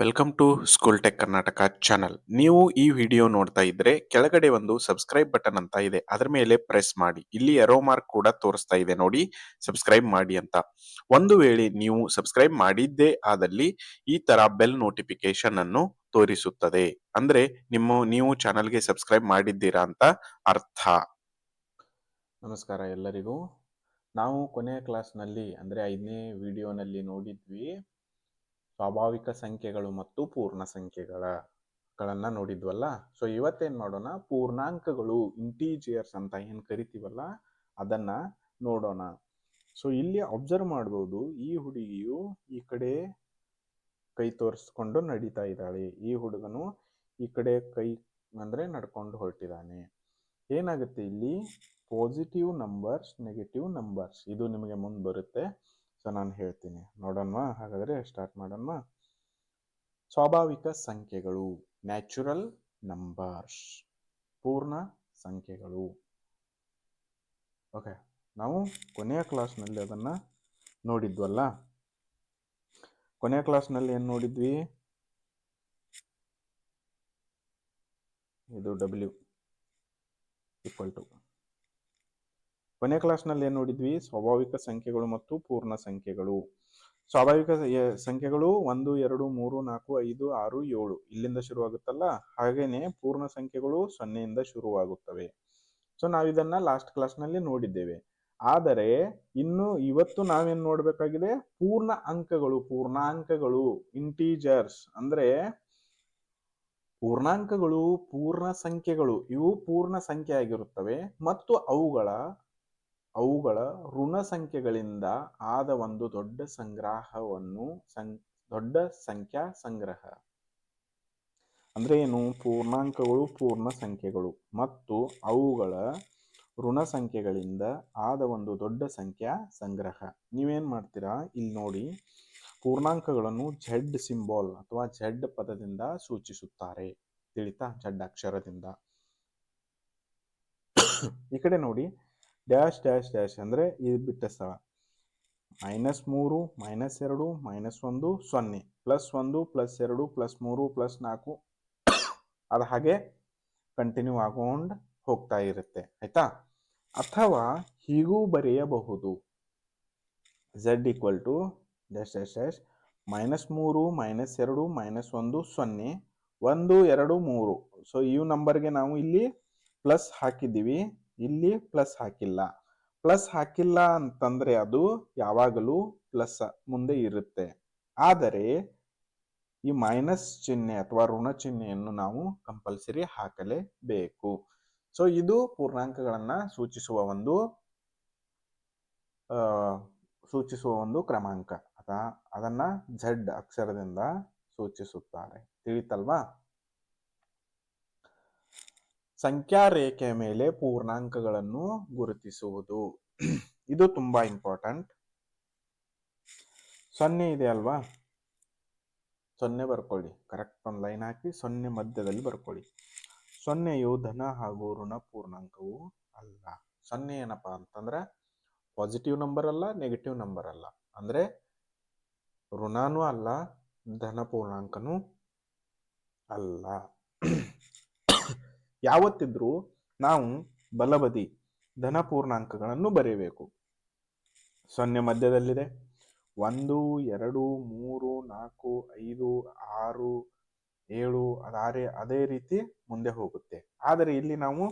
Welcome to school tech Karnataka channel ನೀವು ಈ video ನೋಡ್ತಾ ಇದ್ರೆ ಕೆಳಗಡೆ ಒಂದು ಸಬ್ಸ್ಕ್ರೈಬ್ ಬಟನ್ ಅಂತ ಇದೆ. ಅದರ ಮೇಲೆ ಪ್ರೆಸ್ ಮಾಡಿ. ಇಲ್ಲಿ ಎರೋ ಮಾರ್ಕ್ ಕೂಡ ತೋರಿಸ್ತಾ ಇದೆ ನೋಡಿ. ಸಬ್ಸ್ಕ್ರೈಬ್ ಮಾಡಿ ಅಂತ. ಒಂದು ವೇಳೆ ನೀವು ಸಬ್ಸ್ಕ್ರೈಬ್ ಮಾಡಿದ್ದೇ ಆದಲ್ಲಿ ಈ ತರ ಬೆಲ್ ನೋಟಿಫಿಕೇಶನ್ ಅನ್ನು ತೋರಿಸುತ್ತದೆ. ಅಂದ್ರೆ ನಿಮ್ಮ, ನೀವು ಚಾನಲ್ಗೆ ಸಬ್ಸ್ಕ್ರೈಬ್ ಮಾಡಿದ್ದೀರಾ ಅಂತ ಅರ್ಥ. ನಮಸ್ಕಾರ ಎಲ್ಲರಿಗೂ. ನಾವು ಕೊನೆಯ ಕ್ಲಾಸ್ನಲ್ಲಿ ಅಂದ್ರೆ ಐದನೇ ವಿಡಿಯೋನಲ್ಲಿ ನೋಡಿದ್ವಿ. ಸ್ವಾಭಾವಿಕ ಸಂಖ್ಯೆಗಳು ಮತ್ತು ಪೂರ್ಣ ಸಂಖ್ಯೆಗಳ ಗಳನ್ನ ನೋಡಿದ್ವಲ್ಲ. ಸೊ ಇವತ್ತೇನ್ ಮಾಡೋಣ? ಪೂರ್ಣಾಂಕಗಳು ಇಂಟೀಜಿಯರ್ಸ್ ಅಂತ ಏನ್ ಕರಿತೀವಲ್ಲ, ಅದನ್ನ ನೋಡೋಣ. ಸೊ ಇಲ್ಲಿ ಅಬ್ಸರ್ವ್ ಮಾಡಬಹುದು ಈ ಹುಡುಗಿಯು ಈ ಕಡೆ ಕೈ ತೋರಿಸ್ಕೊಂಡು ನಡೀತಾ ಇದ್ದಾಳೆ. ಈ ಹುಡುಗನು ಈ ಕಡೆ ಕೈ ಅಂದ್ರೆ ನಡ್ಕೊಂಡು ಹೊರಟಿದ್ದಾನೆ. ಏನಾಗುತ್ತೆ ಇಲ್ಲಿ? ಪಾಸಿಟಿವ್ ನಂಬರ್ಸ್ ನೆಗೆಟಿವ್ ನಂಬರ್ಸ್ ಇದು ನಿಮಗೆ ಮುಂದೆ ಬರುತ್ತೆ. ನಾನು ಹೇಳ್ತೀನಿ. ನೋಡೋಣ ಹಾಗಾದ್ರೆ ಸ್ಟಾರ್ಟ್ ಮಾಡೋಣ ಸ್ವಾಭಾವಿಕ ಸಂಖ್ಯೆಗಳು. ನ್ಯಾಚುರಲ್ ನಂಬರ್ಸ್ ಪೂರ್ಣ ಸಂಖ್ಯೆಗಳು. ಓಕೆ ನಾವು ಕೊನೆಯ ಕ್ಲಾಸ್ನಲ್ಲಿ ಅದನ್ನ ನೋಡಿದ್ವಲ್ಲ? ಕೊನೆಯ ಕ್ಲಾಸ್ನಲ್ಲಿ ಏನು ನೋಡಿದ್ವಿ? ಇದು ಡಬ್ಲ್ಯೂ ಈಕ್ವಲ್ ಟು ಕೊನೆ ಕ್ಲಾಸ್ನಲ್ಲಿ ಏನು ನೋಡಿದ್ವಿ? ಸ್ವಾಭಾವಿಕ ಸಂಖ್ಯೆಗಳು ಮತ್ತು ಪೂರ್ಣ ಸಂಖ್ಯೆಗಳು. ಸ್ವಾಭಾವಿಕ ಸಂಖ್ಯೆಗಳು ಒಂದು, ಎರಡು, ಮೂರು, ನಾಲ್ಕು, ಐದು, ಆರು, ಏಳು. ಇಲ್ಲಿಂದ ಶುರುವಾಗುತ್ತಲ್ಲ? ಹಾಗೇನೆ ಪೂರ್ಣ ಸಂಖ್ಯೆಗಳು ಸೊನ್ನೆಯಿಂದ ಶುರುವಾಗುತ್ತವೆ. ಸೊ ನಾವು ಇದನ್ನ ಲಾಸ್ಟ್ ಕ್ಲಾಸ್ನಲ್ಲಿ ನೋಡಿದ್ದೇವೆ. ಆದರೆ, ಇನ್ನು ಇವತ್ತು ನಾವೇನ್ ನೋಡ್ಬೇಕಾಗಿದೆ? ಪೂರ್ಣ ಅಂಕಗಳು ಪೂರ್ಣಾಂಕಗಳು ಇಂಟೀಜರ್ಸ್ ಅಂದ್ರೆ, ಪೂರ್ಣಾಂಕಗಳು, ಪೂರ್ಣ ಸಂಖ್ಯೆಗಳು, ಇವು ಪೂರ್ಣ ಸಂಖ್ಯೆ ಆಗಿರುತ್ತವೆ. ಮತ್ತು ಅವುಗಳ ಅವುಗಳ ಋಣ ಸಂಖ್ಯೆಗಳಿಂದ ಆದ ಒಂದು ದೊಡ್ಡ ಸಂಗ್ರಹವನ್ನು ಸಂ, ದೊಡ್ಡ ಸಂಖ್ಯಾ ಸಂಗ್ರಹ. ಅಂದ್ರೆ ಏನು? ಪೂರ್ಣಾಂಕಗಳು, ಪೂರ್ಣ ಸಂಖ್ಯೆಗಳು. ಮತ್ತು ಅವುಗಳ ಋಣ ಸಂಖ್ಯೆಗಳಿಂದ ಆದ ಒಂದು ದೊಡ್ಡ ಸಂಖ್ಯಾ ಸಂಗ್ರಹ. ನೀವೇನ್ ಮಾಡ್ತೀರಾ? ಇಲ್ಲಿ ನೋಡಿ, ಪೂರ್ಣಾಂಕಗಳನ್ನು ಝೆಡ್ ಸಿಂಬಾಲ್ ಅಥವಾ ಝೆಡ್ ಪದದಿಂದ ಸೂಚಿಸುತ್ತಾರೆ. ತಿಳಿತಾ? ಝಡ್ ಅಕ್ಷರದಿಂದ. ಈ ಕಡೆ ನೋಡಿ ಡ್ಯಾಶ್ ಡ್ಯಾಶ್ ಡ್ಯಾಶ್ ಅಂದರೆ ಇದು ಬಿಟ್ಟ ಸ್ಥಳ. ಮೈನಸ್ ಮೂರು ಮೈನಸ್ ಎರಡು ಮೈನಸ್ ಒಂದು, ಸೊನ್ನೆ. ಪ್ಲಸ್ ಒಂದು ಪ್ಲಸ್ ಎರಡು ಪ್ಲಸ್ ಮೂರು ಪ್ಲಸ್ ನಾಲ್ಕು. ಅದು ಹಾಗೆ ಕಂಟಿನ್ಯೂ ಆಗೊಂಡು ಹೋಗ್ತಾ ಇರುತ್ತೆ. ಆಯ್ತಾ? ಅಥವಾ ಹೀಗೂ ಬರೆಯಬಹುದು. Z equal to dash dash dash minus ಮೂರು ಮೈನಸ್ ಎರಡು ಮೈನಸ್ ಒಂದು, ಸೊನ್ನೆ. ಒಂದು, ಎರಡು, ಮೂರು. ಸೊ ಈ ನಂಬರ್ಗೆ ನಾವು ಇಲ್ಲಿ ಪ್ಲಸ್ ಹಾಕಿದ್ದೀವಿ. ಇಲ್ಲಿ ಪ್ಲಸ್ ಹಾಕಿಲ್ಲ. ಪ್ಲಸ್ ಹಾಕಿಲ್ಲ ಅಂತಂದ್ರೆ ಅದು ಯಾವಾಗಲೂ ಪ್ಲಸ್ ಮುಂದೆ ಇರುತ್ತೆ. ಆದರೆ ಈ ಮೈನಸ್ ಚಿಹ್ನೆ ಅಥವಾ ಋಣ ಚಿಹ್ನೆಯನ್ನು ನಾವು ಕಂಪಲ್ಸರಿ ಹಾಕಲೇಬೇಕು. ಸೊ ಇದು ಪೂರ್ಣಾಂಕಗಳನ್ನ ಸೂಚಿಸುವ ಒಂದು ಸೂಚಿಸುವ ಒಂದು ಕ್ರಮಾಂಕ. ಅದ, ಅದನ್ನ ಝಡ್ ಅಕ್ಷರದಿಂದ ಸೂಚಿಸುತ್ತಾರೆ. ತಿಳಿತಲ್ವಾ? ಸಂಖ್ಯಾ ರೇಖೆಯ ಮೇಲೆ ಪೂರ್ಣಾಂಕಗಳನ್ನು ಗುರುತಿಸುವುದು. ಇದು ತುಂಬಾ ಇಂಪಾರ್ಟೆಂಟ್ ಸೊನ್ನೆ ಇದೆ ಅಲ್ವಾ? ಸೊನ್ನೆ ಬರ್ಕೊಳ್ಳಿ. ಕರೆಕ್ಟ್ ಒಂದು ಲೈನ್ ಹಾಕಿ ಸೊನ್ನೆ ಮಧ್ಯದಲ್ಲಿ ಬರ್ಕೊಳ್ಳಿ. ಸೊನ್ನೆಯು ಧನ ಹಾಗೂ ಋಣ ಪೂರ್ಣಾಂಕವು ಅಲ್ಲ. ಸೊನ್ನೆ ಏನಪ್ಪಾ ಅಂತಂದ್ರೆ ಪಾಸಿಟಿವ್ ನಂಬರ್ ಅಲ್ಲ ನೆಗೆಟಿವ್ ನಂಬರ್ ಅಲ್ಲ. ಅಂದ್ರೆ ಋಣನೂ ಅಲ್ಲ, ಧನ ಪೂರ್ಣಾಂಕನೂ ಅಲ್ಲ. ಯಾವತ್ತಿದ್ರೂ ನಾವು ಬಲಬದಿ ಧನಪೂರ್ಣಾಂಕಗಳನ್ನು ಬರೆಯಬೇಕು ಸೊನ್ನೆ ಮಧ್ಯದಲ್ಲಿದೆ. ಒಂದು, ಎರಡು, ಮೂರು, ನಾಲ್ಕು, ಐದು, ಆರು, ಏಳು, ಅದಾರೆ, ಅದೇ ರೀತಿ ಮುಂದೆ ಹೋಗುತ್ತೆ. ಆದರೆ ಇಲ್ಲಿ ನಾವು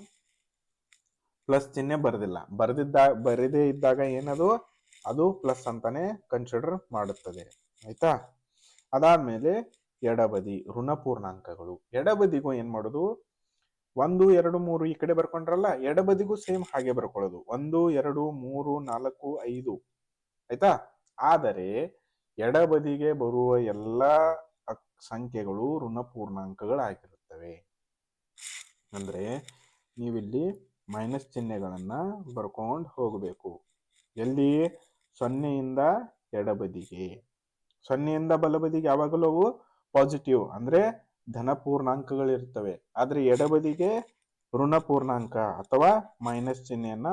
ಪ್ಲಸ್ ಚಿಹ್ನೆ ಬರೆದಿಲ್ಲ. ಬರೆದಿದ್ದ, ಬರೆದೇ ಇದ್ದಾಗ ಏನದು? ಅದು ಪ್ಲಸ್ ಅಂತಾನೆ ಕನ್ಸಿಡರ್ ಮಾಡುತ್ತದೆ. ಆಯ್ತಾ? ಅದಾದ್ಮೇಲೆ ಎಡಬದಿ ಋಣಪೂರ್ಣಾಂಕಗಳು ಎಡಬದಿಗೂ ಏನ್ ಮಾಡೋದು? ಒಂದು, ಎರಡು, ಮೂರು ಈ ಕಡೆ ಬರ್ಕೊಂಡ್ರಲ್ಲ ಎಡಬದಿಗೂ ಸೇಮ್ ಹಾಗೆ ಬರ್ಕೊಳ್ಳೋದು. ಒಂದು, ಎರಡು, ಮೂರು, ನಾಲ್ಕು, ಐದು. ಆಯ್ತಾ? ಆದರೆ ಎಡಬದಿಗೆ ಬರುವ ಎಲ್ಲ ಸಂಖ್ಯೆಗಳು ಋಣ ಪೂರ್ಣಾಂಕಗಳಾಗಿರುತ್ತವೆ. ಅಂದ್ರೆ ನೀವಿಲ್ಲಿ ಮೈನಸ್ ಚಿಹ್ನೆಗಳನ್ನ ಬರ್ಕೊಂಡು ಹೋಗಬೇಕು. ಎಲ್ಲಿ? ಸೊನ್ನೆಯಿಂದ ಎಡಬದಿಗೆ ಸೊನ್ನೆಯಿಂದ ಬಲಬದಿಗೆ ಯಾವಾಗಲೂ ಅವು ಪಾಸಿಟಿವ್ ಅಂದ್ರೆ ಧನ ಪೂರ್ಣಾಂಕಗಳಿರ್ತವೆ ಆದ್ರೆ ಎಡಬದಿಗೆ ಋಣ ಪೂರ್ಣಾಂಕ ಅಥವಾ ಮೈನಸ್ ಚಿಹ್ನೆಯನ್ನ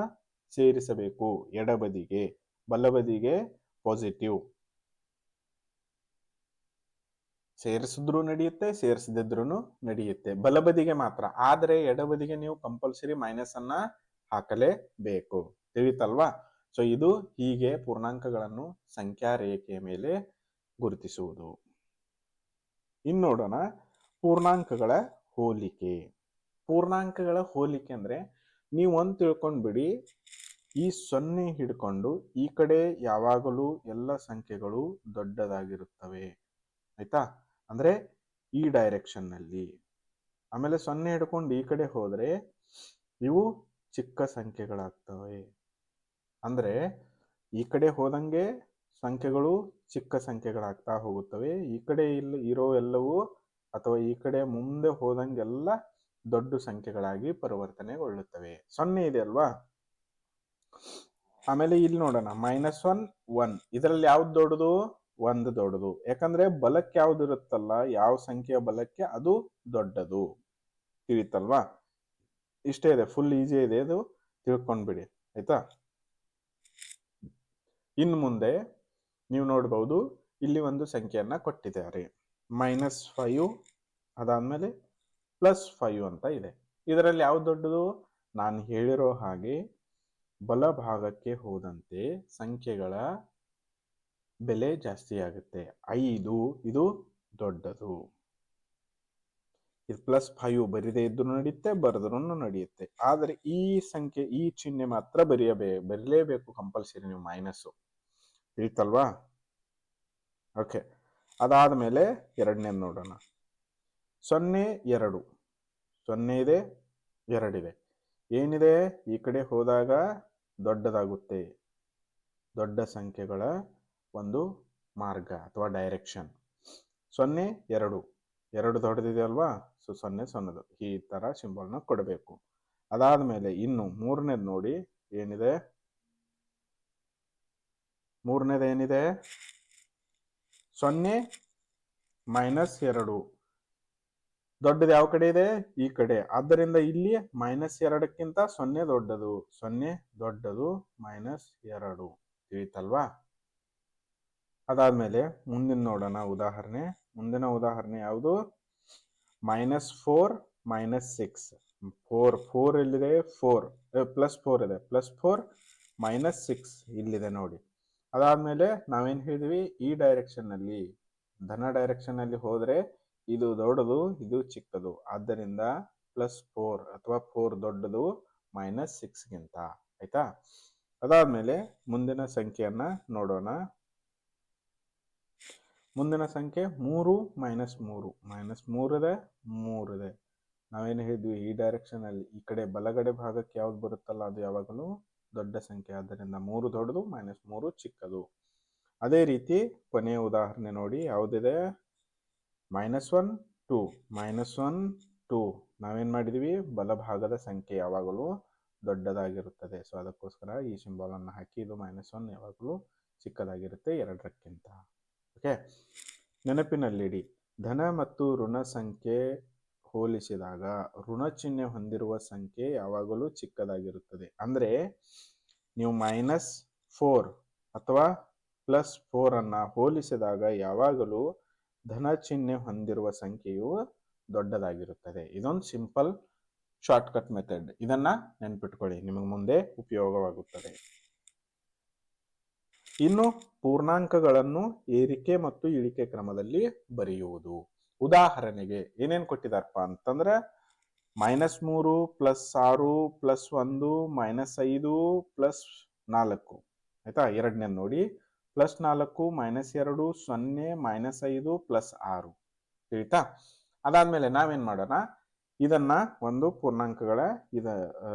ಸೇರಿಸಬೇಕು ಎಡಬದಿಗೆ, ಬಲಬದಿಗೆ ಪಾಸಿಟಿವ್ ಸೇರಿಸಿದ್ರು ನಡೆಯುತ್ತೆ ಸೇರಿಸದಿದ್ರು ನಡೆಯುತ್ತೆ. ಬಲಬದಿಗೆ ಮಾತ್ರ. ಆದರೆ ಎಡಬದಿಗೆ ನೀವು ಕಂಪಲ್ಸರಿ ಮೈನಸ್ ಅನ್ನ ಹಾಕಲೇಬೇಕು. ತಿಳಿತಲ್ವಾ? ಸೊ ಇದು ಹೀಗೆ ಪೂರ್ಣಾಂಕಗಳನ್ನು ಸಂಖ್ಯಾ ರೇಖೆಯ ಮೇಲೆ ಗುರುತಿಸುವುದು. ಇನ್ನು ನೋಡೋಣ. ಪೂರ್ಣಾಂಕಗಳ ಹೋಲಿಕೆ. ಪೂರ್ಣಾಂಕಗಳ ಹೋಲಿಕೆ ಅಂದರೆ ನೀವು ಒಂದು ತಿಳ್ಕೊಂಡ್ಬಿಡಿ, ಈ ಸೊನ್ನೆ ಹಿಡ್ಕೊಂಡು ಈ ಕಡೆ ಯಾವಾಗಲೂ ಎಲ್ಲ ಸಂಖ್ಯೆಗಳು ದೊಡ್ಡದಾಗಿರುತ್ತವೆ. ಆಯ್ತಾ? ಅಂದರೆ ಈ ಡೈರೆಕ್ಷನ್ನಲ್ಲಿ. ಆಮೇಲೆ ಸೊನ್ನೆ ಹಿಡ್ಕೊಂಡು ಈ ಕಡೆ ಹೋದರೆ ಇವು ಚಿಕ್ಕ ಸಂಖ್ಯೆಗಳಾಗ್ತವೆ. ಅಂದರೆ ಈ ಕಡೆ ಹೋದಂಗೆ ಸಂಖ್ಯೆಗಳು ಚಿಕ್ಕ ಸಂಖ್ಯೆಗಳಾಗ್ತಾ ಹೋಗುತ್ತವೆ. ಈ ಕಡೆ ಇಲ್ಲಿ ಇರೋ ಎಲ್ಲವೂ ಅಥವಾ ಈ ಕಡೆ ಮುಂದೆ ಹೋದಂಗೆಲ್ಲ ದೊಡ್ಡ ಸಂಖ್ಯೆಗಳಾಗಿ ಪರಿವರ್ತನೆಗೊಳ್ಳುತ್ತವೆ. ಸೊನ್ನೆ ಇದೆ ಅಲ್ವಾ? ಆಮೇಲೆ ಇಲ್ಲಿ ನೋಡೋಣ. ಮೈನಸ್ ಒನ್ ಒನ್ ಇದರಲ್ಲಿ ಯಾವ್ದು ದೊಡ್ಡದು? ಒಂದು ದೊಡ್ಡದು. ಯಾಕಂದ್ರೆ ಬಲಕ್ಕೆ ಯಾವ್ದು ಇರುತ್ತಲ್ಲ, ಯಾವ ಸಂಖ್ಯೆಯ ಬಲಕ್ಕೆ ಅದು ದೊಡ್ಡದು. ತಿಳಿತಲ್ವಾ ಇಷ್ಟೇ ಇದೆ. ಫುಲ್ ಈಜಿ ಇದೆ ಅದು ತಿಳ್ಕೊಂಡ್ಬಿಡಿ ಆಯ್ತಾ? ಇನ್ನು ಮುಂದೆ ನೀವು ನೋಡಬಹುದು ಇಲ್ಲಿ ಒಂದು ಸಂಖ್ಯೆಯನ್ನ ಕೊಟ್ಟಿದ್ದಾರೆ. ಮೈನಸ್ ಫೈವ್ ಅದಾದ್ಮೇಲೆ ಪ್ಲಸ್ ಫೈವ್ ಅಂತ ಇದೆ. ಇದರಲ್ಲಿ ಯಾವ್ದು ದೊಡ್ಡದು? ನಾನು ಹೇಳಿರೋ ಹಾಗೆ ಬಲಭಾಗಕ್ಕೆ ಹೋದಂತೆ ಸಂಖ್ಯೆಗಳ ಬೆಲೆ ಜಾಸ್ತಿ ಆಗುತ್ತೆ. ಐದು, ಇದು ದೊಡ್ಡದು. ಇದು ಪ್ಲಸ್ ಫೈವ್ ಬರಿದೇ ಇದ್ರು ನಡೆಯುತ್ತೆ ಬರೆದ್ರೂ ನಡೆಯುತ್ತೆ ಆದರೆ ಈ ಸಂಖ್ಯೆ, ಈ ಚಿಹ್ನೆ ಮಾತ್ರ ಬರೆಯಬೇ, ಬರಲೇಬೇಕು ಕಂಪಲ್ಸರಿ ನೀವು ಮೈನಸ್ಸು ತಿಳಿತಲ್ವಾ? ಓಕೆ ಅದಾದ ಮೇಲೆ ಎರಡನೇದು ನೋಡೋಣ. ಸೊನ್ನೆ, ಎರಡು. ಸೊನ್ನೆ ಇದೆ ಎರಡಿದೆ ಏನಿದೆ? ಈ ಕಡೆ ಹೋದಾಗ ದೊಡ್ಡದಾಗುತ್ತೆ. ದೊಡ್ಡ ಸಂಖ್ಯೆಗಳ ಒಂದು ಮಾರ್ಗ ಅಥವಾ ಡೈರೆಕ್ಷನ್. ಸೊನ್ನೆ, ಎರಡು. ಎರಡು ದೊಡ್ಡದಿದೆ ಅಲ್ವಾ? ಸೊ, ಸೊನ್ನೆ ಸೊನ್ನೆದು. ಈ ತರ ಸಿಂಬಲ್ನ ಕೊಡಬೇಕು. ಅದಾದ ಮೇಲೆ ಇನ್ನು ಮೂರನೇದು ನೋಡಿ ಏನಿದೆ? ಮೂರನೇದು ಏನಿದೆ? ಸೊನ್ನೆ ಮೈನಸ್ ಎರಡು. ದೊಡ್ಡದು ಯಾವ ಕಡೆ ಇದೆ? ಈ ಕಡೆ. ಆದ್ದರಿಂದ ಇಲ್ಲಿ ಮೈನಸ್ ಎರಡಕ್ಕಿಂತ ಸೊನ್ನೆ ದೊಡ್ಡದು. ಸೊನ್ನೆ ದೊಡ್ಡದು ಮೈನಸ್ ಎರಡು. ತಿಳಿತಲ್ವಾ? ಅದಾದ್ಮೇಲೆ ಮುಂದಿನ ನೋಡೋಣ ಉದಾಹರಣೆ. ಮುಂದಿನ ಉದಾಹರಣೆ ಯಾವುದು? Minus four minus six. Four four ಎಲ್ಲಿದೆ? ಫೋರ್. ಪ್ಲಸ್ ಫೋರ್ ಇದೆ. ಪ್ಲಸ್ ಫೋರ್ ಮೈನಸ್ ಸಿಕ್ಸ್ ಇಲ್ಲಿದೆ ನೋಡಿ. ಅದಾದ್ಮೇಲೆ ನಾವೇನ್ ಹೇಳಿದ್ವಿ, ಈ ಡೈರೆಕ್ಷನ್ನಲ್ಲಿ ಧನ ಡೈರೆಕ್ಷನ್ ಅಲ್ಲಿ ಹೋದ್ರೆ ಇದು ದೊಡ್ಡದು, ಇದು ಚಿಕ್ಕದು. ಆದ್ದರಿಂದ ಪ್ಲಸ್ ಫೋರ್ ಅಥವಾ ಫೋರ್ ದೊಡ್ಡದು ಮೈನಸ್ ಸಿಕ್ಸ್ಗಿಂತ ಆಯ್ತಾ? ಅದಾದ್ಮೇಲೆ ಮುಂದಿನ ಸಂಖ್ಯೆಯನ್ನ ನೋಡೋಣ. ಮುಂದಿನ ಸಂಖ್ಯೆ ಮೂರು ಮೈನಸ್ ಮೂರು ಮೈನಸ್ ಮೂರಿದೆ ಮೂರಿದೆ ನಾವೇನು ಹೇಳಿದ್ವಿ, ಈ ಡೈರೆಕ್ಷನ್ ಅಲ್ಲಿ ಈ ಕಡೆ ಬಲಗಡೆ ಭಾಗಕ್ಕೆ ಯಾವ್ದು ಬರುತ್ತಲ್ಲ ಅದು ಯಾವಾಗಲೂ ದೊಡ್ಡ ಸಂಖ್ಯೆ. ಆದ್ದರಿಂದ ಮೂರು ದೊಡ್ಡದು ಮೈನಸ್ ಮೂರು ಚಿಕ್ಕದು. ಅದೇ ರೀತಿ ಕೊನೆಯ ಉದಾಹರಣೆ ನೋಡಿ. ಯಾವುದಿದೆ? Minus one two minus one two ನಾವೇನು ಮಾಡಿದ್ವಿ? ಬಲಭಾಗದ ಸಂಖ್ಯೆ ಯಾವಾಗಲೂ ದೊಡ್ಡದಾಗಿರುತ್ತದೆ. ಸೊ ಅದಕ್ಕೋಸ್ಕರ ಈ ಸಿಂಬಲ್ ಅನ್ನು ಹಾಕಿ ಇದು ಮೈನಸ್ ಒನ್ ಯಾವಾಗಲೂ ಚಿಕ್ಕದಾಗಿರುತ್ತೆ ಎರಡರಕ್ಕಿಂತ. ಓಕೆ ನೆನಪಿನಲ್ಲಿಡಿ. ಧನ ಮತ್ತು ಋಣ ಸಂಖ್ಯೆ ಹೋಲಿಸಿದಾಗ ಋಣ ಚಿಹ್ನೆ ಹೊಂದಿರುವ ಸಂಖ್ಯೆ ಯಾವಾಗಲೂ ಚಿಕ್ಕದಾಗಿರುತ್ತದೆ. ಅಂದ್ರೆ ನೀವು ಮೈನಸ್ ಫೋರ್ ಅಥವಾ ಪ್ಲಸ್ ಫೋರನ್ನು ಹೋಲಿಸಿದಾಗ ಯಾವಾಗಲೂ ಧನ ಚಿಹ್ನೆ ಹೊಂದಿರುವ ಸಂಖ್ಯೆಯು ದೊಡ್ಡದಾಗಿರುತ್ತದೆ. ಇದೊಂದು ಸಿಂಪಲ್ ಶಾರ್ಟ್ಕಟ್ ಮೆಥಡ್ ಇದನ್ನ ನೆನ್ಪಿಟ್ಕೊಳ್ಳಿ. ನಿಮಗೆ ಮುಂದೆ ಉಪಯೋಗವಾಗುತ್ತದೆ. ಇನ್ನು ಪೂರ್ಣಾಂಕಗಳನ್ನು ಏರಿಕೆ ಮತ್ತು ಇಳಿಕೆ ಕ್ರಮದಲ್ಲಿ ಬರೆಯುವುದು. ಉದಾಹರಣೆಗೆ ಏನೇನು ಕೊಟ್ಟಿದಾರಪ್ಪ ಅಂತಂದ್ರೆ ಮೈನಸ್ ಮೂರು ಪ್ಲಸ್ ಆರು ಪ್ಲಸ್ ಒಂದು ಮೈನಸ್ ಐದು ಪ್ಲಸ್ ನಾಲ್ಕು. ಆಯ್ತಾ? ಎರಡನೇ ನೋಡಿ. ಪ್ಲಸ್ ನಾಲ್ಕು ಮೈನಸ್ ಎರಡು ಸೊನ್ನೆ ಮೈನಸ್ ಐದು ಪ್ಲಸ್ ಆರು. ತಿಳಿತಾ? ಅದಾದ್ಮೇಲೆ ನಾವೇನ್ ಮಾಡೋಣ? ಇದನ್ನ ಒಂದು ಪೂರ್ಣಾಂಕಗಳ ಇದ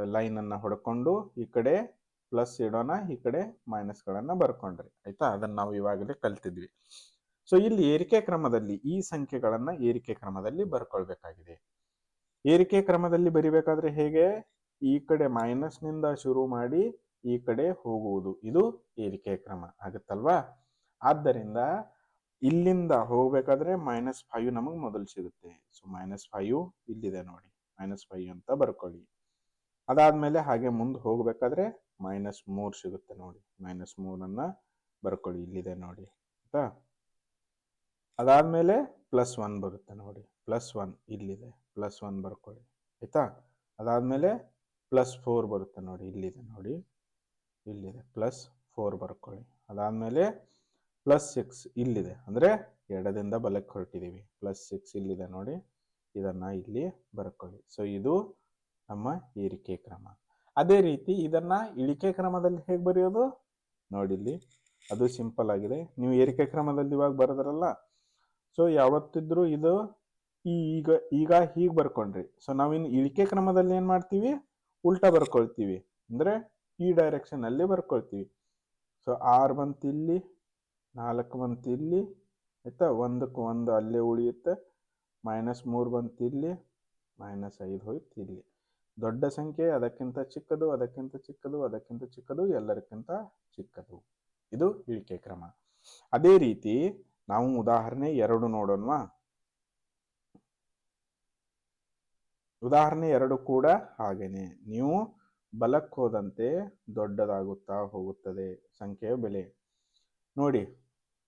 ಲೈನ್ ಅನ್ನ ಹೊಡ್ಕೊಂಡು ಈ ಕಡೆ ಪ್ಲಸ್ ಇಡೋಣ, ಈ ಕಡೆ ಮೈನಸ್ ಗಳನ್ನ ಬರ್ಕೊಂಡ್ರಿ. ಆಯ್ತಾ? ಅದನ್ನ ನಾವು ಇವಾಗಲೇ ಕಲ್ತಿದ್ವಿ. ಸೊ, ಇಲ್ಲಿ ಏರಿಕೆ ಕ್ರಮದಲ್ಲಿ ಈ ಸಂಖ್ಯೆಗಳನ್ನ ಏರಿಕೆ ಕ್ರಮದಲ್ಲಿ ಬರ್ಕೊಳ್ಬೇಕಾಗಿದೆ. ಏರಿಕೆ ಕ್ರಮದಲ್ಲಿ ಬರಿಬೇಕಾದ್ರೆ ಹೇಗೆ? ಈ ಕಡೆ ಮೈನಸ್ನಿಂದ ಶುರು ಮಾಡಿ ಈ ಕಡೆ ಹೋಗುವುದು. ಇದು ಏರಿಕೆ ಕ್ರಮ. ಆಗುತ್ತಲ್ವಾ? ಆದ್ದರಿಂದ ಇಲ್ಲಿಂದ ಹೋಗಬೇಕಾದ್ರೆ ಮೈನಸ್ ಫೈವ್ ನಮಗೆ ಮೊದಲು ಸಿಗುತ್ತೆ. ಸೊ ಮೈನಸ್ ಫೈವ್ ಇಲ್ಲಿದೆ ನೋಡಿ. ಮೈನಸ್ ಫೈವ್ ಅಂತ ಬರ್ಕೊಳ್ಳಿ. ಅದಾದ್ಮೇಲೆ ಹಾಗೆ ಮುಂದೆ ಹೋಗ್ಬೇಕಾದ್ರೆ ಮೈನಸ್ ಮೂರ್ ಸಿಗುತ್ತೆ ನೋಡಿ. ಮೈನಸ್ ಮೂರನ್ನ ಬರ್ಕೊಳ್ಳಿ. ಇಲ್ಲಿದೆ ನೋಡಿ. ಆಯ್ತಾ? ಅದಾದ್ಮೇಲೆ ಪ್ಲಸ್ ಒನ್ ಬರುತ್ತೆ ನೋಡಿ. ಪ್ಲಸ್ ಒನ್ ಇಲ್ಲಿದೆ. ಪ್ಲಸ್ ಒನ್ ಬರ್ಕೊಳ್ಳಿ. ಆಯ್ತಾ? ಅದಾದಮೇಲೆ ಪ್ಲಸ್ ಫೋರ್ ಬರುತ್ತೆ ನೋಡಿ, ಇಲ್ಲಿದೆ ನೋಡಿ. ಇಲ್ಲಿದೆ ಪ್ಲಸ್ ಫೋರ್ ಬರ್ಕೊಳ್ಳಿ. ಅದಾದಮೇಲೆ ಪ್ಲಸ್ ಸಿಕ್ಸ್ ಇಲ್ಲಿದೆ. ಅಂದರೆ ಎಡದಿಂದ ಬಲಕ್ಕೆ ಹೊರಟಿದ್ದೀವಿ ಪ್ಲಸ್ ಸಿಕ್ಸ್ ಇಲ್ಲಿದೆ ನೋಡಿ. ಇದನ್ನು ಇಲ್ಲಿ ಬರ್ಕೊಳ್ಳಿ. ಸೊ ಇದು ನಮ್ಮ ಏರಿಕೆ ಕ್ರಮ. ಅದೇ ರೀತಿ ಇದನ್ನ ಇಳಿಕೆ ಕ್ರಮದಲ್ಲಿ ಹೇಗೆ ಬರೆಯೋದು? ನೋಡಿ ಇಲ್ಲಿ. ಅದು ಸಿಂಪಲ್ ಆಗಿದೆ. ನೀವು ಏರಿಕೆ ಕ್ರಮದಲ್ಲಿ ಇವಾಗ ಬರೆದ್ರಲ್ಲ. ಸೊ ಯಾವತ್ತಿದ್ರೂ ಇದು ಈಗ ಈಗ ಹೀಗೆ ಬರ್ಕೊಂಡ್ರಿ. ಸೊ ನಾವಿನ್ ಇಳಿಕೆ ಕ್ರಮದಲ್ಲಿ ಏನು ಮಾಡ್ತೀವಿ? ಉಲ್ಟಾ ಬರ್ಕೊಳ್ತೀವಿ. ಅಂದರೆ ಈ ಡೈರೆಕ್ಷನ್ ಅಲ್ಲಿ ಬರ್ಕೊಳ್ತೀವಿ. ಸೊ ಆರು ಬಂತು ಇಲ್ಲಿ, ನಾಲ್ಕು ಬಂತು ಇಲ್ಲಿ, ಆಯ್ತಾ? ಒಂದಕ್ಕೆ ಒಂದು ಅಲ್ಲೇ ಉಳಿಯುತ್ತೆ. ಮೈನಸ್ ಮೂರು ಬಂತು ಇಲ್ಲಿ, ಮೈನಸ್ ಐದು ಹೋಯ್ತು ಇಲ್ಲಿ. ದೊಡ್ಡ ಸಂಖ್ಯೆ, ಅದಕ್ಕಿಂತ ಚಿಕ್ಕದು ಅದಕ್ಕಿಂತ ಚಿಕ್ಕದು ಅದಕ್ಕಿಂತ ಚಿಕ್ಕದು, ಎಲ್ಲರಿಗಿಂತ ಚಿಕ್ಕದು. ಇದು ಇಳಿಕೆ ಕ್ರಮ. ಅದೇ ರೀತಿ, ನಾವು ಉದಾಹರಣೆ ಎರಡು ನೋಡೋಣವಾ? ಉದಾಹರಣೆ ಎರಡು ಕೂಡ ಹಾಗೇನೆ. ನೀವು ಬಲಕ್ಕೆ ಹೋದಂತೆ ದೊಡ್ಡದಾಗುತ್ತಾ ಹೋಗುತ್ತದೆ. ಸಂಖ್ಯೆಯ ಬೆಲೆ. ನೋಡಿ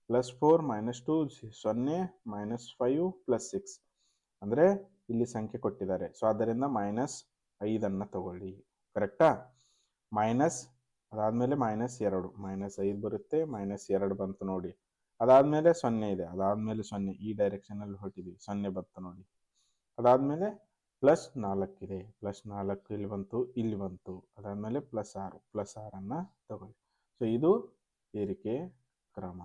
ಪ್ಲಸ್ ಫೋರ್ ಮೈನಸ್ ಟು ಸೊನ್ನೆ ಮೈನಸ್ ಫೈವ್ ಪ್ಲಸ್ ಸಿಕ್ಸ್ ಅಂದರೆ ಇಲ್ಲಿ ಸಂಖ್ಯೆ ಕೊಟ್ಟಿದ್ದಾರೆ. ಸೊ ಆದ್ದರಿಂದ ಮೈನಸ್ ಐದನ್ನು ತಗೊಳ್ಳಿ. ಕರೆಕ್ಟಾ ಮೈನಸ್ ಅದಾದಮೇಲೆ ಮೈನಸ್ ಎರಡು. ಮೈನಸ್ ಐದು ಬರುತ್ತೆ ಮೈನಸ್ ಎರಡು ಬಂತು ನೋಡಿ. ಅದಾದಮೇಲೆ ಸೊನ್ನೆ ಇದೆ. ಅದಾದಮೇಲೆ ಸೊನ್ನೆ. ಈ ಡೈರೆಕ್ಷನಲ್ಲಿ ಹೊರಟಿದ್ದೀವಿ. ಸೊನ್ನೆ ಬಂತು ನೋಡಿ. ಅದಾದಮೇಲೆ ಪ್ಲಸ್ ನಾಲ್ಕಿದೆ. ಪ್ಲಸ್ ನಾಲ್ಕು ಇಲ್ಲಿ ಬಂತು ಇಲ್ಲಿ ಬಂತು. ಅದಾದಮೇಲೆ ಪ್ಲಸ್ ಆರು. ಪ್ಲಸ್ ಆರನ್ನು ತಗೊಳ್ಳಿ. ಸೊ ಇದು ಏರಿಕೆ ಕ್ರಮ.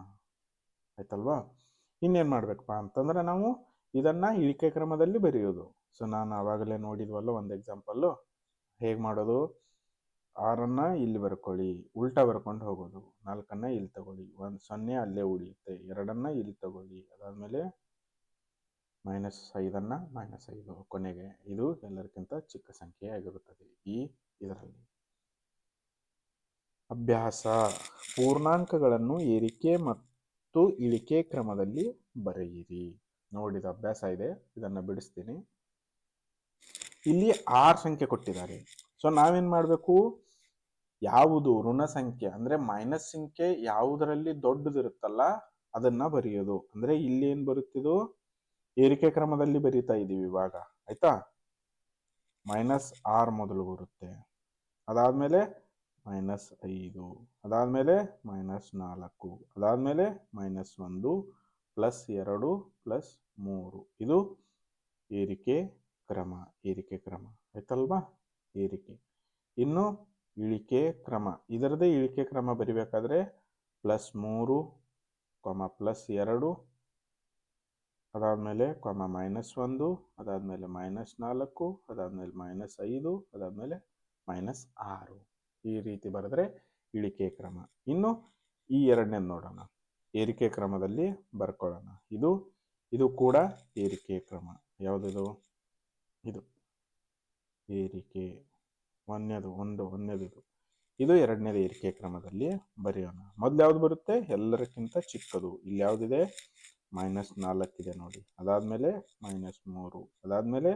ಆಯ್ತಲ್ವಾ? ಇನ್ನೇನು ಮಾಡಬೇಕಪ್ಪ ಅಂತಂದ್ರೆ ನಾವು ಇದನ್ನು ಇಳಿಕೆ ಕ್ರಮದಲ್ಲಿ ಬರೆಯೋದು. ಸೊ ನಾನು ಆವಾಗಲೇ ನೋಡಿದ್ವಲ್ಲ ಒಂದು ಎಕ್ಸಾಂಪಲ್ಲು ಹೇಗೆ ಮಾಡೋದು? ಆರನ್ನು ಇಲ್ಲಿ ಬರ್ಕೊಳ್ಳಿ. ಉಲ್ಟಾ ಬರ್ಕೊಂಡು ಹೋಗೋದು. ನಾಲ್ಕನ್ನು ಇಲ್ಲಿ ತಗೊಳ್ಳಿ. ಒಂದು ಸೊನ್ನೆ ಅಲ್ಲೇ ಉಳಿಯುತ್ತೆ. ಎರಡನ್ನು ಇಲ್ಲಿ ತಗೊಳ್ಳಿ. ಅದಾದಮೇಲೆ ಮೈನಸ್ ಐದನ್ನು ಮೈನಸ್ ಐದು ಕೊನೆಗೆ ಇದು ಎಲ್ಲರಿಗಿಂತ ಚಿಕ್ಕ ಸಂಖ್ಯೆ ಆಗಿರುತ್ತದೆ ಈ ಇದರಲ್ಲಿ ಅಭ್ಯಾಸ, ಪೂರ್ಣಾಂಕಗಳನ್ನು ಏರಿಕೆ ಮತ್ತು ಇಳಿಕೆ ಕ್ರಮದಲ್ಲಿ ಬರೆಯಿರಿ. ನೋಡಿದ ಅಭ್ಯಾಸ ಇದೆ, ಇದನ್ನು ಬಿಡಿಸ್ತೀನಿ. ಇಲ್ಲಿ ಆರು ಸಂಖ್ಯೆ ಕೊಟ್ಟಿದ್ದಾರೆ. ಸೊ ನಾವೇನ್ ಮಾಡಬೇಕು? ಯಾವುದು ಋಣ ಸಂಖ್ಯೆ ಅಂದ್ರೆ ಮೈನಸ್ ಸಂಖ್ಯೆ ಯಾವುದರಲ್ಲಿ ದೊಡ್ಡದಿರುತ್ತಲ್ಲ, ಅದನ್ನ ಬರೆಯೋದು. ಅಂದ್ರೆ ಇಲ್ಲಿ ಏನ್ ಬರುತ್ತಿದು? ಏರಿಕೆ ಕ್ರಮದಲ್ಲಿ ಬರೀತಾ ಇದ್ದೀವಿ ಇವಾಗ, ಆಯ್ತಾ? ಮೈನಸ್ ಆರ್ ಮೊದಲು ಬರುತ್ತೆ. ಅದಾದ್ಮೇಲೆ ಮೈನಸ್ ಐದು, ಅದಾದ್ಮೇಲೆ ಮೈನಸ್ ನಾಲ್ಕು, ಅದಾದ್ಮೇಲೆ ಮೈನಸ್ ಒಂದು ಪ್ಲಸ್ ಎರಡು ಪ್ಲಸ್ ಮೂರು. ಇದು ಏರಿಕೆ ಕ್ರಮ ಏರಿಕೆ ಕ್ರಮ. ಆಯ್ತಲ್ವಾ? ಏರಿಕೆ. ಇನ್ನು ಇಳಿಕೆ ಕ್ರಮ. ಇದರದೇ ಇಳಿಕೆ ಕ್ರಮ ಬರಿಬೇಕಾದ್ರೆ ಪ್ಲಸ್ ಮೂರು ಕೊಮ ಪ್ಲಸ್ ಎರಡು ಅದಾದಮೇಲೆ ಕೊಮ ಮೈನಸ್ ಒಂದು, ಅದಾದಮೇಲೆ ಮೈನಸ್ ನಾಲ್ಕು, ಅದಾದಮೇಲೆ ಮೈನಸ್ ಐದು, ಅದಾದಮೇಲೆ ಮೈನಸ್ ಆರು. ಈ ರೀತಿ ಬರೆದ್ರೆ ಇಳಿಕೆ ಕ್ರಮ. ಇನ್ನು ಈ ಎರಡನೇದು ನೋಡೋಣ. ಏರಿಕೆ ಕ್ರಮದಲ್ಲಿ ಬರ್ಕೊಳ್ಳೋಣ. ಇದು ಇದು ಕೂಡ ಏರಿಕೆ ಕ್ರಮ. ಯಾವುದಿದು? ಇದು. ಏರಿಕೆ. ಒಂದನೇದು, ಒಂದು ಒಂದನೇದು ಇದು ಇದು ಎರಡನೇದು ಏರಿಕೆ ಕ್ರಮದಲ್ಲಿ ಬರೆಯೋಣ. ಮೊದಲು ಯಾವ್ದು ಬರುತ್ತೆ? ಎಲ್ಲರಕ್ಕಿಂತ ಚಿಕ್ಕದು. ಇಲ್ಲಿ ಯಾವುದಿದೆ ಮೈನಸ್ ನಾಲ್ಕಿದೆ ನೋಡಿ. ಅದಾದಮೇಲೆ ಮೈನಸ್ ಮೂರು, ಅದಾದಮೇಲೆ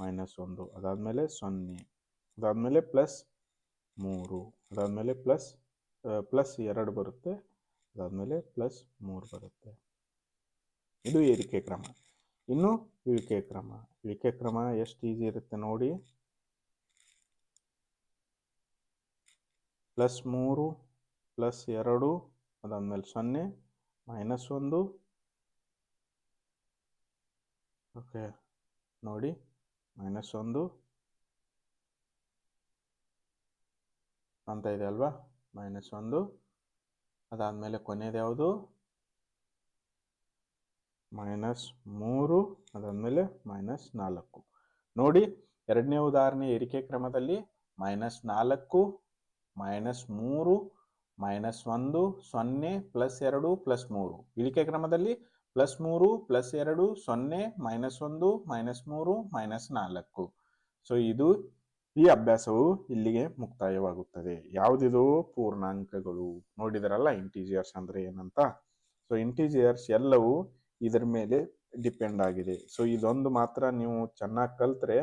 ಮೈನಸ್ ಒಂದು, ಅದಾದಮೇಲೆ ಸೊನ್ನೆ, ಅದಾದಮೇಲೆ ಪ್ಲಸ್ ಮೂರು, ಅದಾದಮೇಲೆ ಪ್ಲಸ್ ಪ್ಲಸ್ ಎರಡು ಬರುತ್ತೆ, ಅದಾದಮೇಲೆ ಪ್ಲಸ್ ಮೂರು ಬರುತ್ತೆ. ಇದು ಏರಿಕೆ ಕ್ರಮ. ಇನ್ನು ಇಳಿಕೆ ಕ್ರಮ. ಇಳಿಕೆ ಕ್ರಮ ಎಷ್ಟು ಈಸಿ ಇರುತ್ತೆ ನೋಡಿ. ಪ್ಲಸ್ ಮೂರು ಪ್ಲಸ್ ಎರಡು, ಅದಾದಮೇಲೆ ಸೊನ್ನೆ ಮೈನಸ್ ಒಂದು ಓಕೆ. ನೋಡಿ ಮೈನಸ್ ಒಂದು. ಅಂತ ಇದೆ ಅಲ್ವಾ? ಮೈನಸ್ ಒಂದು. ಅದಾದಮೇಲೆ ಕೊನೆಯದು ಯಾವುದು? ಮೈನಸ್ ಮೂರು, ಅದಾದಮೇಲೆ ಮೈನಸ್ ನಾಲ್ಕು. ನೋಡಿ, ಎರಡನೇ ಉದಾಹರಣೆ ಏರಿಕೆ ಕ್ರಮದಲ್ಲಿ ಮೈನಸ್ ನಾಲ್ಕು ಮೈನಸ್ ಮೂರು ಮೈನಸ್ ಒಂದು, ಸೊನ್ನೆ ಪ್ಲಸ್ ಎರಡು ಪ್ಲಸ್ ಮೂರು. ಇಳಿಕೆ ಕ್ರಮದಲ್ಲಿ ಪ್ಲಸ್ ಮೂರು, ಪ್ಲಸ್ ಎರಡು, ಸೊನ್ನೆ, ಮೈನಸ್ ಒಂದು, ಮೈನಸ್ ಮೂರು, ಮೈನಸ್ ನಾಲ್ಕು. ಸೊ ಇದು ಈ ಅಭ್ಯಾಸವು ಇಲ್ಲಿಗೆ ಮುಕ್ತಾಯವಾಗುತ್ತದೆ. ಯಾವುದಿದು? ಪೂರ್ಣಾಂಕಗಳು. ನೋಡಿದರಲ್ಲ, ಇಂಟೀಜಿಯರ್ಸ್ ಅಂದ್ರೆ ಏನಂತ? ಸೊ ಇಂಟೀಜಿಯರ್ಸ್ ಎಲ್ಲವೂ ಇದರ ಮೇಲೆ ಡಿಪೆಂಡ್ ಆಗಿದೆ. ಸೊ ಇದೊಂದು ಮಾತ್ರ ನೀವು ಚೆನ್ನಾಗಿ ಕಲ್ತ್ರೆ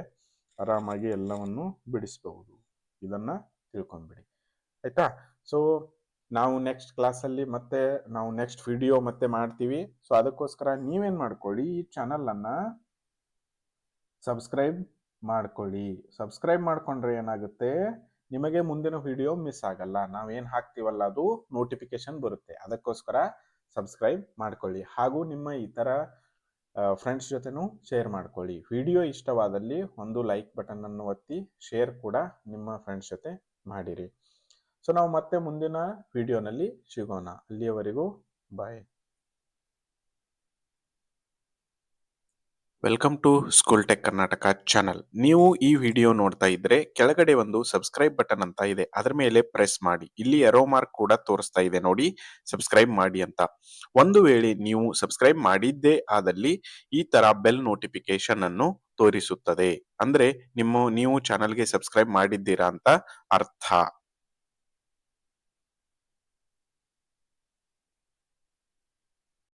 ಆರಾಮಾಗಿ ಎಲ್ಲವನ್ನು ಬಿಡಿಸಬಹುದು. ಇದನ್ನ ತಿಳ್ಕೊಂಡ್ಬಿಡಿ. ಆಯ್ತಾ? ಸೊ ನಾವು ನೆಕ್ಸ್ಟ್ ಕ್ಲಾಸಲ್ಲಿ ಮತ್ತೆ ನಾವು ನೆಕ್ಸ್ಟ್ ವಿಡಿಯೋ ಮತ್ತೆ ಮಾಡ್ತೀವಿ. ಸೊ ಅದಕ್ಕೋಸ್ಕರ ನೀವೇನು ಮಾಡ್ಕೊಳ್ಳಿ, ಈ ಚಾನಲನ್ನು ಸಬ್ಸ್ಕ್ರೈಬ್ ಮಾಡ್ಕೊಳ್ಳಿ. ಸಬ್ಸ್ಕ್ರೈಬ್ ಮಾಡಿಕೊಂಡ್ರೆ ಏನಾಗುತ್ತೆ? ನಿಮಗೆ ಮುಂದಿನ ವಿಡಿಯೋ ಮಿಸ್ ಆಗಲ್ಲ. ನಾವೇನು ಹಾಕ್ತೀವಲ್ಲ, ಅದು ನೋಟಿಫಿಕೇಶನ್ ಬರುತ್ತೆ. ಅದಕ್ಕೋಸ್ಕರ ಸಬ್ಸ್ಕ್ರೈಬ್ ಮಾಡ್ಕೊಳ್ಳಿ. ಹಾಗೂ ನಿಮ್ಮ ಇತರ ಫ್ರೆಂಡ್ಸ್ ಜೊತೆನೂ ಶೇರ್ ಮಾಡ್ಕೊಳ್ಳಿ. ವಿಡಿಯೋ ಇಷ್ಟವಾದಲ್ಲಿ ಒಂದು ಲೈಕ್ ಬಟನ್ ಅನ್ನು ಒತ್ತಿ ಶೇರ್ ಕೂಡ ನಿಮ್ಮ ಫ್ರೆಂಡ್ಸ್ ಜೊತೆ ಮಾಡಿರಿ. ಸೊ ನಾವು ಮತ್ತೆ ಮುಂದಿನ ವಿಡಿಯೋನಲ್ಲಿ ಸಿಗೋಣ. ಅಲ್ಲಿಯವರೆಗೂ bye welcome to school tech Karnataka channel ನೀವು ಈ ವಿಡಿಯೋ ನೋಡ್ತಾ ಇದ್ರೆ ಕೆಳಗಡೆ ಒಂದು ಸಬ್ಸ್ಕ್ರೈಬ್ ಬಟನ್ ಅಂತ ಇದೆ. ಅದರ ಮೇಲೆ ಪ್ರೆಸ್ ಮಾಡಿ. ಇಲ್ಲಿ ಎರೋ ಮಾರ್ಕ್ ಕೂಡ ತೋರಿಸ್ತಾ ಇದೆ ನೋಡಿ. ಸಬ್ಸ್ಕ್ರೈಬ್ ಮಾಡಿ ಅಂತ. ಒಂದು ವೇಳೆ ನೀವು ಸಬ್ಸ್ಕ್ರೈಬ್ ಮಾಡಿದ್ದೇ ಆದಲ್ಲಿ ಈ ತರ ಬೆಲ್ ನೋಟಿಫಿಕೇಶನ್ ಅನ್ನು ತೋರಿಸುತ್ತದೆ. ಅಂದ್ರೆ ನಿಮ್ಮ, ನೀವು ಚಾನಲ್ಗೆ ಸಬ್ಸ್ಕ್ರೈಬ್ ಮಾಡಿದ್ದೀರಾ ಅಂತ ಅರ್ಥ.